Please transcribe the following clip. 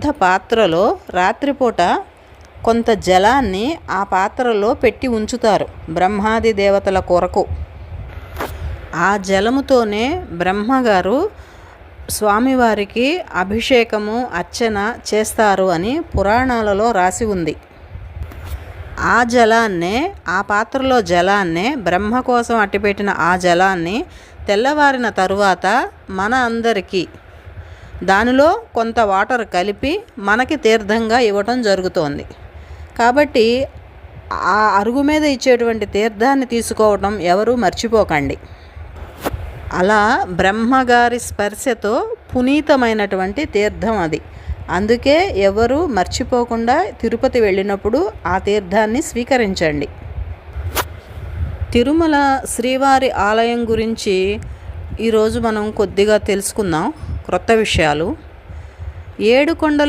పెద్ద పాత్రలో రాత్రిపూట కొంత జలాన్ని ఆ పాత్రలో పెట్టి ఉంచుతారు బ్రహ్మాది దేవతల కొరకు. ఆ జలముతోనే బ్రహ్మగారు స్వామివారికి అభిషేకము అర్చన చేస్తారు అని పురాణాలలో రాసి ఉంది. ఆ జలాన్నే ఆ పాత్రలో జలాన్నే బ్రహ్మ కోసం అట్టిపెట్టిన ఆ జలాన్ని తెల్లవారిన తరువాత మన అందరికీ దానిలో కొంత వాటర్ కలిపి మనకి తీర్థంగా ఇవ్వటం జరుగుతోంది. కాబట్టి ఆ అరుగు మీద ఇచ్చేటువంటి తీర్థాన్ని తీసుకోవటం ఎవరూ మర్చిపోకండి. అలా బ్రహ్మగారి స్పర్శతో పునీతమైనటువంటి తీర్థం అది. అందుకే ఎవరు మర్చిపోకుండా తిరుపతి వెళ్ళినప్పుడు ఆ తీర్థాన్ని స్వీకరించండి. తిరుమల శ్రీవారి ఆలయం గురించి ఈరోజు మనం కొద్దిగా తెలుసుకుందాం. క్రొత్త విషయాలు. ఏడు కొండలు